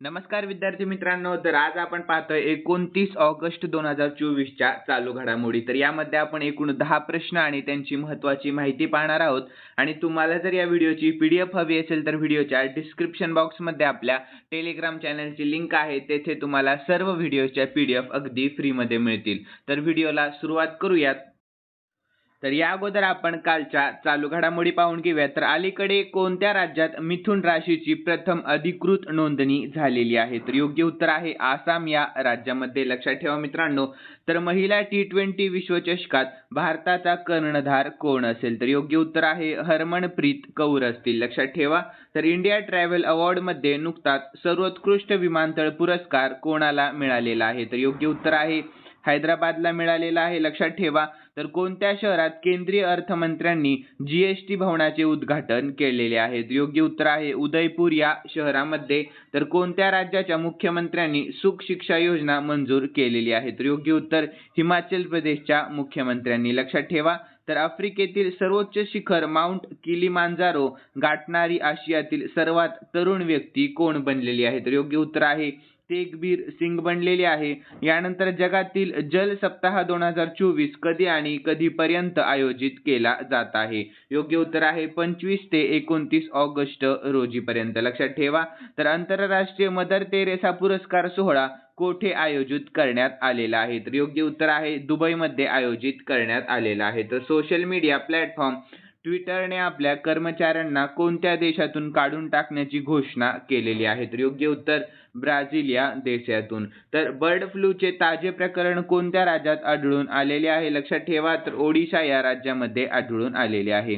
नमस्कार विद्यार्थी मित्रांनो तर आज आपण पाहतोय एकोणतीस ऑगस्ट दोन हजार चोवीसच्या चालू घडामोडी. तर यामध्ये आपण एकूण दहा प्रश्न आणि त्यांची महत्वाची माहिती पाहणार आहोत. आणि तुम्हाला जर या व्हिडिओची पी डी एफ हवी असेल तर व्हिडिओच्या डिस्क्रिप्शन बॉक्समध्ये आपल्या टेलिग्राम चॅनलची लिंक आहे तेथे तुम्हाला सर्व व्हिडिओच्या पी डी एफ अगदी फ्रीमध्ये मिळतील. तर व्हिडिओला सुरुवात करूयात. तर या अगोदर आपण कालच्या चालू घडामोडी पाहून घेऊया तर अलीकडे कोणत्या राज्यात मिथुन राशीची प्रथम अधिकृत नोंदणी झालेली आहे? तर योग्य उत्तर आहे आसाम या राज्यामध्ये. लक्षात ठेवा मित्रांनो तर महिला टी ट्वेंटी विश्वचषकात भारताचा कर्णधार कोण असेल? तर योग्य उत्तर आहे हरमनप्रीत कौर असतील. लक्षात ठेवा तर इंडिया ट्रॅव्हल अवॉर्डमध्ये नुकताच सर्वोत्कृष्ट विमानतळ पुरस्कार कोणाला मिळालेला आहे? तर योग्य उत्तर आहे हैदराबादला मिळालेला आहे. लक्षात ठेवा. तर कोणत्या शहरात केंद्रीय अर्थमंत्र्यांनी जीएसटी भवनाचे उद्घाटन केलेले आहे? योग्य उत्तर आहे उदयपूर या शहरामध्ये. तर कोणत्या राज्याच्या मुख्यमंत्र्यांनी सुख शिक्षा योजना मंजूर केलेली आहे? तर योग्य उत्तर हिमाचल प्रदेशच्या मुख्यमंत्र्यांनी. लक्षात ठेवा. तर आफ्रिकेतील सर्वोच्च शिखर माउंट किलिमांजारो गाठणारी आशियातील सर्वात तरुण व्यक्ती कोण बनलेली आहे? तर योग्य उत्तर आहे तेगबीर सिंग बनलेले आहे. यानंतर जगातील जल सप्ताह दोन हजार चोवीस कधी आणि कधीपर्यंत आयोजित केला जात आहे? योग्य उत्तर आहे पंचवीस ते एकोणतीस ऑगस्ट रोजी पर्यंत लक्षात ठेवा तर आंतरराष्ट्रीय मदर तेरेसा पुरस्कार सोहळा कोठे आयोजित करण्यात आलेला आहे? तर योग्य उत्तर आहे दुबईमध्ये आयोजित करण्यात आलेला आहे. तर सोशल मीडिया प्लॅटफॉर्म ट्विटरने आपल्या कर्मचाऱ्यांना कोणत्या देशातून काढून टाकण्याची घोषणा केलेली आहे? तर योग्य उत्तर ब्राझील या देशातून. तर बर्ड फ्लूचे ताजे प्रकरण कोणत्या राज्यात आढळून आलेले आहे? लक्षात ठेवा तर ओडिशा या राज्यामध्ये आढळून आलेले आहे.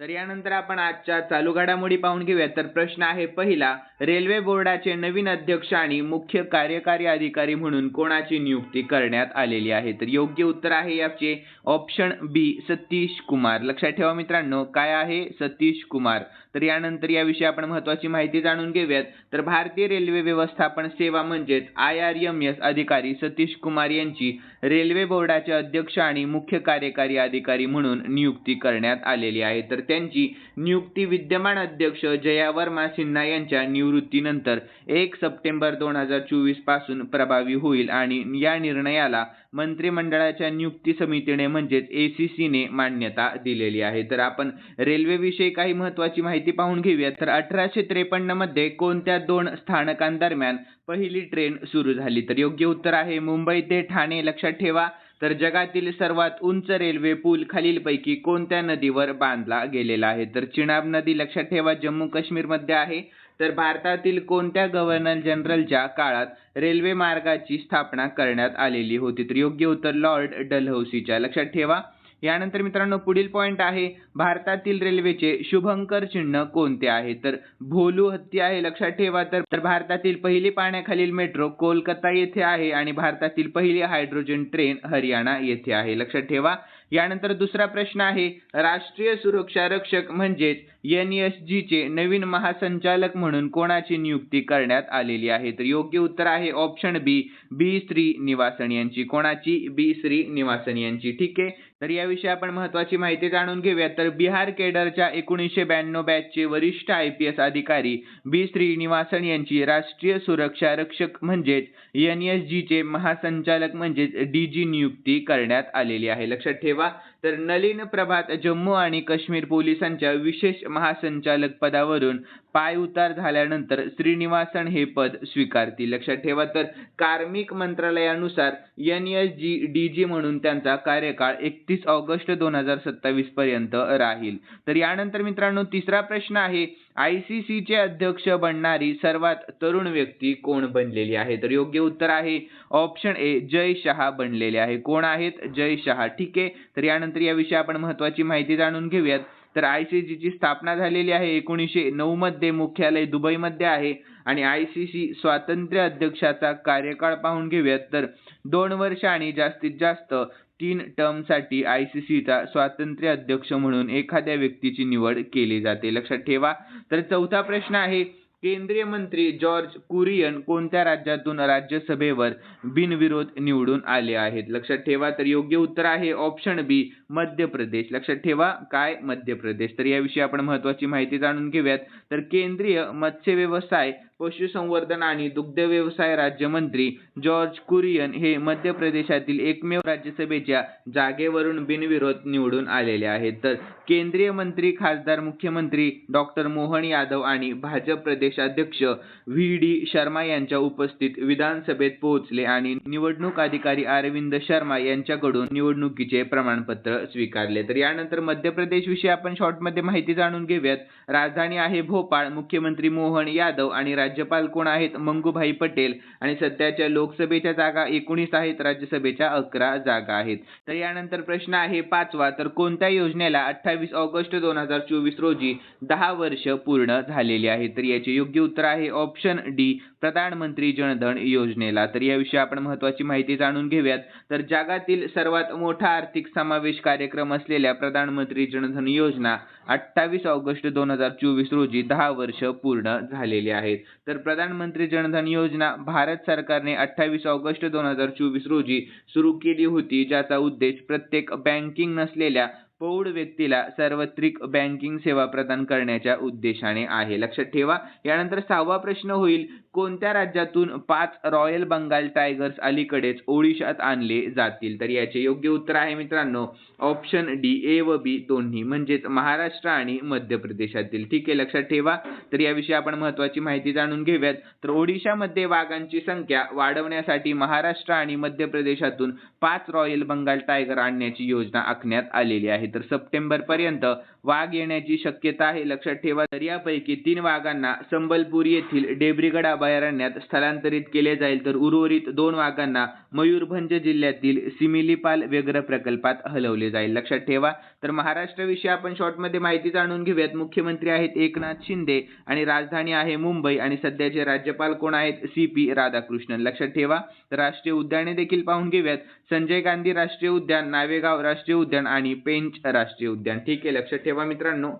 तर यानंतर आपण आजच्या चालू घडामोडी पाहून घेऊया. तर प्रश्न आहे पहिला रेल्वे बोर्डाचे नवीन अध्यक्ष आणि मुख्य कार्यकारी अधिकारी म्हणून कोणाची नियुक्ती करण्यात आलेली आहे? तर योग्य उत्तर आहे याचे ऑप्शन बी सतीश कुमार. लक्षात ठेवा मित्रांनो काय आहे सतीश कुमार? तर यानंतर याविषयी आपण महत्वाची माहिती जाणून घेऊयात. तर भारतीय रेल्वे व्यवस्थापन सेवा म्हणजेच आय आर एम एस अधिकारी सतीश कुमार यांची रेल्वे बोर्डाचे अध्यक्ष आणि मुख्य कार्यकारी अधिकारी म्हणून नियुक्ती करण्यात आलेली आहे. तर त्यांची नियुक्ती विद्यमान अध्यक्ष जया वर्मा सिन्हा यांच्या निवृत्तीनंतर एक सप्टेंबर दोन हजार चोवीसपासून प्रभावी होईल आणि या निर्णयाला मंत्रिमंडळाच्या नियुक्ती समितीने म्हणजेच ए सी सीने मान्यता दिलेली आहे. तर आपण रेल्वेविषयी काही महत्वाची माहिती पाहून घेऊया तर अठराशे त्रेपन्नमध्ये कोणत्या दोन स्थानकांदरम्यान पहिली ट्रेन सुरू झाली? तर योग्य उत्तर आहे मुंबई ते ठाणे. लक्षात ठेवा तर जगातील सर्वात उंच रेल्वे पूल खालीलपैकी कोणत्या नदीवर बांधला गेलेला आहे? तर चिनाब नदी लक्षात ठेवा जम्मू काश्मीरमध्ये आहे. तर भारतातील कोणत्या गव्हर्नर जनरलच्या काळात रेल्वे मार्गाची स्थापना करण्यात आलेली होती? तर योग्य उत्तर लॉर्ड डलहौसीच्या. लक्षात ठेवा यानंतर मित्रांनो पुढील पॉईंट आहे भारतातील रेल्वेचे शुभंकर चिन्ह कोणते आहे? तर भोलू हत्ती आहे लक्षात ठेवा. तर भारतातील पहिली पाण्याखालील मेट्रो कोलकाता येथे आहे आणि भारतातील पहिली हायड्रोजन ट्रेन हरियाणा येथे आहे. लक्षात ठेवा. यानंतर दुसरा प्रश्न आहे राष्ट्रीय सुरक्षा रक्षक म्हणजेच एन एस जीचे नवीन महासंचालक म्हणून कोणाची नियुक्ती करण्यात आलेली आहे? तर योग्य उत्तर आहे ऑप्शन बी बी श्री निवासन यांची. कोणाची? बी श्री निवासन यांची. ठीक आहे? तर याविषयी आपण महत्वाची माहिती जाणून घेऊया तर बिहार केडरच्या एकोणीसशे ब्याण्णव बॅचचे वरिष्ठ आय पी एस अधिकारी बी श्रीनिवासन यांची राष्ट्रीय सुरक्षा रक्षक म्हणजेच एन एस जीचे महासंचालक म्हणजेच डी जी नियुक्ती करण्यात आलेली आहे. लक्षात ठेवा. lleva तर नलिन प्रभात जम्मू आणि काश्मीर पोलिसांच्या विशेष महासंचालक पदावरून पाय उतार झाल्यानंतर श्रीनिवासन हे पद स्वीकारतील. लक्षात ठेवा तर कार्मिक मंत्रालयानुसार N S G D G म्हणून त्यांचा कार्यकाळ एकतीस ऑगस्ट दोन हजार सत्तावीस पर्यंत राहील. तर यानंतर मित्रांनो तिसरा प्रश्न आहे आय सी सी चे अध्यक्ष बनणारी सर्वात तरुण व्यक्ती कोण बनलेली आहे? तर योग्य उत्तर आहे ऑप्शन ए जय शहा बनलेले आहे. कोण आहेत? जय शहा. ठीक आहे तर यानंतर याविषयी आपण महत्वाची माहिती जाणून घेऊयात. तर आय सी सीची स्थापना झालेली आहे एकोणीसशे नऊ मध्ये मुख्यालय दुबईमध्ये आहे आणि आय सी सी स्वातंत्र्य अध्यक्षाचा कार्यकाळ पाहून घेऊयात. तर दोन वर्ष आणि जास्तीत जास्त तीन टर्मसाठी आय सी सीचा स्वातंत्र्य अध्यक्ष म्हणून एखाद्या व्यक्तीची निवड केली जाते. लक्षात ठेवा. तर चौथा प्रश्न आहे केंद्रीय मंत्री जॉर्ज कुरियन कोणत्या राज्यातून राज्यसभेवर बिनविरोध निवडून आले आहेत? लक्षात ठेवा तर योग्य उत्तर आहे ऑप्शन बी मध्य प्रदेश. लक्षात ठेवा काय मध्य प्रदेश? तर याविषयी आपण महत्वाची माहिती जाणून घेऊयात. तर केंद्रीय मत्स्य व्यवसाय पशुसंवर्धन आणि दुग्ध व्यवसाय राज्यमंत्री जॉर्ज कुरियन हे मध्य प्रदेशातील एकमेव राज्यसभेच्या जागेवरून बिनविरोध निवडून आलेले आहेत. तर केंद्रीय मंत्री खासदार मुख्यमंत्री डॉक्टर मोहन यादव आणि भाजप प्रदेशाध्यक्ष व्ही डी शर्मा यांच्या उपस्थित विधानसभेत पोहोचले आणि निवडणूक अधिकारी अरविंद शर्मा यांच्याकडून निवडणुकीचे प्रमाणपत्र स्वीकारले. तर यानंतर मध्य प्रदेश विषयी आपण शॉर्टमध्ये माहिती जाणून घेऊयात. राजधानी आहे भोपाळ मुख्यमंत्री मोहन यादव आणि राज्यपाल कोण आहेत? मंगूभाई पटेल. आणि सध्याच्या लोकसभेच्या जागा एकोणीस आहेत राज्यसभेच्या अकरा जागा आहेत. तर यानंतर प्रश्न आहे पाचवा तर कोणत्या योजनेला अठ्ठावीस ऑगस्ट दोन हजार चोवीस रोजी दहा वर्ष पूर्ण झालेली आहे तर याचे योग्य उत्तर आहे ऑप्शन डी प्रधानमंत्री जनधन योजनेला. तर याविषयी आपण महत्वाची माहिती जाणून घेऊयात. तर जगातील सर्वात मोठा आर्थिक समावेश कार्यक्रम असलेल्या प्रधानमंत्री जनधन योजना अठ्ठावीस ऑगस्ट दोन हजार चोवीस रोजी दहा वर्ष पूर्ण झालेली आहेत तर प्रधानमंत्री जनधन योजना भारत सरकारने अठ्ठावीस ऑगस्ट दोन हजार चोवीस रोजी सुरू केली होती ज्याचा उद्देश प्रत्येक बँकिंग नसलेल्या प्रौढ व्यक्तीला सार्वत्रिक बँकिंग सेवा प्रदान करण्याच्या उद्देशाने आहे. लक्षात ठेवा यानंतर सहावा प्रश्न होईल. कोणत्या राज्यातून पाच रॉयल बंगाल टायगर्स अलीकडेच ओडिशात आणले जातील? तर याचे योग्य उत्तर आहे मित्रांनो ऑप्शन डी ए व बी दोन्ही. म्हणजेच महाराष्ट्र आणि मध्य प्रदेशातील. ठीक आहे लक्षात ठेवा. तर याविषयी आपण महत्वाची माहिती जाणून घेऊयात. तर ओडिशामध्ये वाघांची संख्या वाढवण्यासाठी महाराष्ट्र आणि मध्य प्रदेशातून पाच रॉयल बंगाल टायगर आणण्याची योजना आखण्यात आलेली आहे. तर सप्टेंबर पर्यंत वाघ येण्याची शक्यता आहे लक्षात ठेवा. तर यापैकी तीन वाघांना संबलपूर येथील डेब्रीगड अभयारण्यात स्थलांतरित केले जाईल तर उर्वरित दोन वाघांना मयूरभंज जिल्ह्यातील सिमिलीपाल व्यग्र प्रकल्पात हलवले जाईल. लक्षात ठेवा. तर महाराष्ट्राविषयी आपण शॉर्टमध्ये माहिती जाणून घेऊयात. मुख्यमंत्री आहेत एकनाथ शिंदे आणि राजधानी आहे मुंबई आणि सध्याचे राज्यपाल कोण आहेत? C P Radhakrishnan. लक्षात ठेवा. तर राष्ट्रीय उद्याने देखील पाहून घेऊयात. संजय गांधी राष्ट्रीय उद्यान नावेगाव राष्ट्रीय उद्यान आणि पेंच राष्ट्रीय उद्यान. ठीक आहे. लक्षात ठेवा मित्रांनो.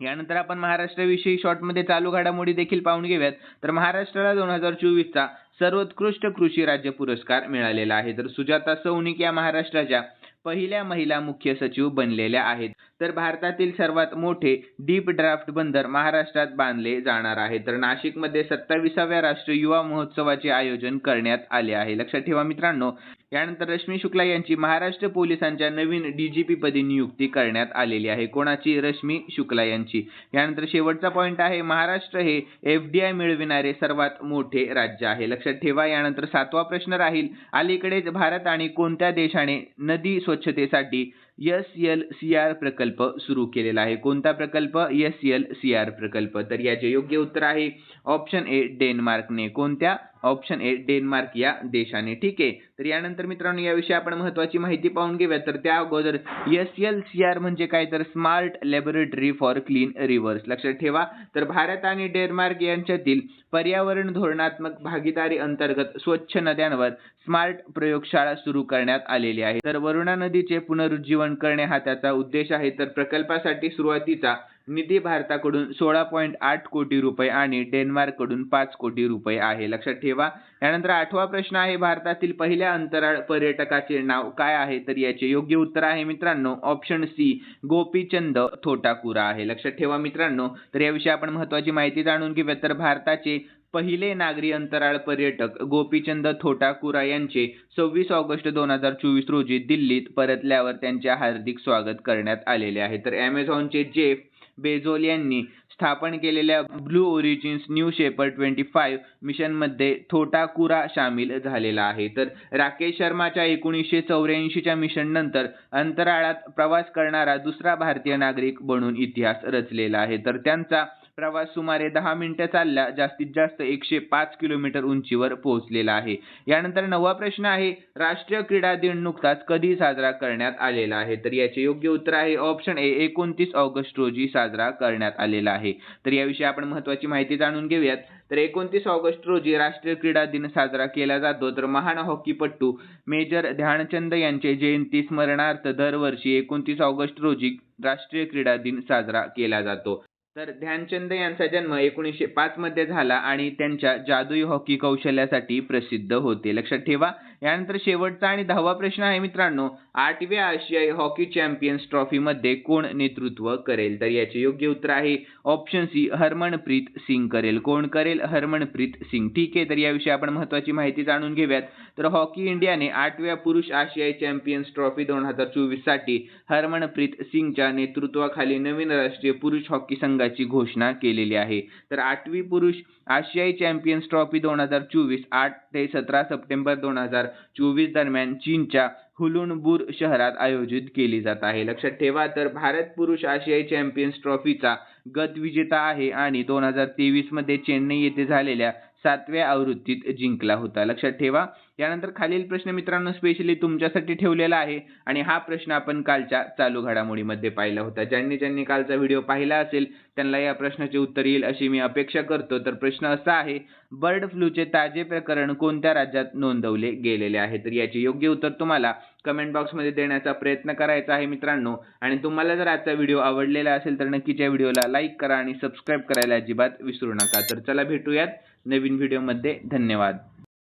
यानंतर आपण महाराष्ट्राविषयी शॉर्टमध्ये चालू घडामोडी देखील पाहून घेऊयात. तर महाराष्ट्राला दोन हजार चोवीसचा सर्वोत्कृष्ट कृषी राज्य पुरस्कार मिळालेला आहे. तर सुजाता सौनिक या महाराष्ट्राच्या पहिल्या महिला मुख्य सचिव बनलेल्या आहेत. तर भारतातील सर्वात मोठे डीप ड्राफ्ट बंदर महाराष्ट्रात बांधले जाणार आहे. तर नाशिकमध्ये सत्ताविसाव्या राष्ट्रीय युवा महोत्सवाचे आयोजन करण्यात आले आहे. लक्षात ठेवा मित्रांनो यानंतर रश्मी शुक्ला यांची महाराष्ट्र पोलिसांच्या नवीन डीजीपी पदी नियुक्ती करण्यात आलेली आहे. कोणाची? रश्मी शुक्ला यांची. यानंतर शेवटचा पॉईंट आहे महाराष्ट्र हे एफ डी आय मिळविणारे सर्वात मोठे राज्य आहे. लक्षात ठेवा यानंतर सातवा प्रश्न राहील. अलीकडेच भारत आणि कोणत्या देशाने नदी स्वच्छतेसाठी एस एल सी आर प्रकल्प सुरू केलेला आहे. कोणता प्रकल्प? एस एल सी आर प्रकल्प. तर याचे योग्य उत्तर आहे. ऑप्शन ए डेन्मार्कने कोणत्या? ऑप्शन ए डेन्मार्क या देशाने. ठीक आहे. तर यानंतर मित्रांनो याविषयी आपण महत्वाची माहिती पाहून घेऊया तर त्या अगोदर एस एल सी आर म्हणजे काय? तर smart laboratory for clean rivers. लक्षात ठेवा. तर भारत आणि डेन्मार्क यांच्यातील पर्यावरण धोरणात्मक भागीदारी अंतर्गत स्वच्छ नद्यांवर स्मार्ट प्रयोगशाळा सुरू करण्यात आलेली आहे. तर वरुणा नदीचे पुनरुज्जीवन करणे हा त्याचा उद्देश आहे. तर प्रकल्पासाठी सुरुवातीचा निधी भारताकडून सोळा पॉईंट आठ कोटी रुपये आणि डेन्मार्ककडून पाच कोटी रुपये आहे. लक्षात ठेवा. यानंतर आठवा प्रश्न आहे भारतातील पहिल्या अंतराळ पर्यटकाचे नाव काय आहे? तर याचे योग्य उत्तर आहे मित्रांनो ऑप्शन सी गोपीचंद थोटाकुरा आहे. लक्षात ठेवा मित्रांनो. तर याविषयी आपण महत्वाची माहिती जाणून घेऊया तर भारताचे पहिले नागरी अंतराळ पर्यटक गोपीचंद थोटाकुरा यांचे सव्वीस ऑगस्ट दोन हजार चोवीस रोजी दिल्लीत परतल्यावर त्यांचे हार्दिक स्वागत करण्यात आलेले आहे. तर ॲमेझॉनचे जेफ बेजोल यांनी स्थापन केलेल्या Blue Origins New Shepard twenty five मिशनमध्ये थोटाकुरा सामील झालेला आहे. तर राकेश शर्माच्या एकोणीसशे चौऱ्याऐंशीच्या मिशन नंतर अंतराळात प्रवास करणारा दुसरा भारतीय नागरिक बनून इतिहास रचलेला आहे. तर त्यांचा प्रवास सुमारे दहा मिनिटं चालला जास्तीत जास्त एकशे पाच किलोमीटर उंचीवर पोहोचलेला आहे. यानंतर नवा प्रश्न आहे राष्ट्रीय क्रीडा दिन नुकताच कधी साजरा करण्यात आलेला आहे? तर याचे योग्य उत्तर आहे ऑप्शन ए एकोणतीस ऑगस्ट रोजी साजरा करण्यात आलेला आहे. तर याविषयी आपण महत्वाची माहिती जाणून घेऊयात. तर एकोणतीस ऑगस्ट रोजी राष्ट्रीय क्रीडा दिन साजरा केला जातो. तर महान हॉकीपटू मेजर ध्यानचंद यांचे जयंती स्मरणार्थ दरवर्षी एकोणतीस ऑगस्ट रोजी राष्ट्रीय क्रीडा दिन साजरा केला जातो. तर ध्यानचंद यांचा जन्म एकोणीसशे पाच मध्ये झाला आणि त्यांच्या जादुई हॉकी कौशल्यासाठी प्रसिद्ध होते. लक्षात ठेवा यानंतर शेवटचा आणि दहावा प्रश्न आहे मित्रांनो आठव्या आशियाई हॉकी चॅम्पियन्स ट्रॉफी मध्ये कोण नेतृत्व करेल? तर याचे योग्य उत्तर आहे ऑप्शन सी हरमनप्रीत सिंग करेल. कोण करेल? हरमनप्रीत सिंग. ठीक आहे तर याविषयी आपण महत्वाची माहिती जाणून घेऊयात. तर हॉकी इंडियाने आठव्या पुरुष आशियाई चॅम्पियन्स ट्रॉफी दोन हजार चोवीससाठी हरमनप्रीत सिंगच्या नेतृत्वाखाली नवीन राष्ट्रीय पुरुष हॉकी संघ संघाची घोषणा केलेली आहे. तर आठवी पुरुष आशियाई चॅम्पियन्स ट्रॉफी दोन हजार चोवीस आठ ते सतरा सप्टेंबर दोन हजार चोवीस दरम्यान चीनच्या हुलुणबूर शहरात आयोजित केली जात आहे. लक्षात ठेवा तर भारत पुरुष आशियाई चॅम्पियन्स ट्रॉफीचा गत विजेता आहे आणि दोन हजार तेवीसमध्ये चेन्नई येथे झालेल्या सातव्या आवृत्तीत जिंकला होता. लक्षात ठेवा यानंतर खालील प्रश्न मित्रांनो स्पेशली तुमच्यासाठी ठेवलेला आहे. आणि हा प्रश्न आपण कालच्या चालू घडामोडीमध्ये पाहिला होता. ज्यांनी ज्यांनी कालचा व्हिडिओ पाहिला असेल त्यांना या प्रश्नाचे उत्तर येईल अशी मी अपेक्षा करतो. तर प्रश्न असा आहे बर्ड फ्लूचे ताजे प्रकरण कोणत्या राज्यात नोंदवले गेलेले आहे? तर याचे योग्य उत्तर तुम्हाला कमेंट बॉक्समध्ये देण्याचा प्रयत्न करायचा आहे मित्रांनो. आणि तुम्हाला जर आजचा व्हिडिओ आवडलेला असेल तर नक्कीच्या व्हिडिओला लाईक करा आणि सबस्क्राईब करायला अजिबात विसरू नका. तर चला भेटूयात नवीन व्हिडिओमध्ये. धन्यवाद.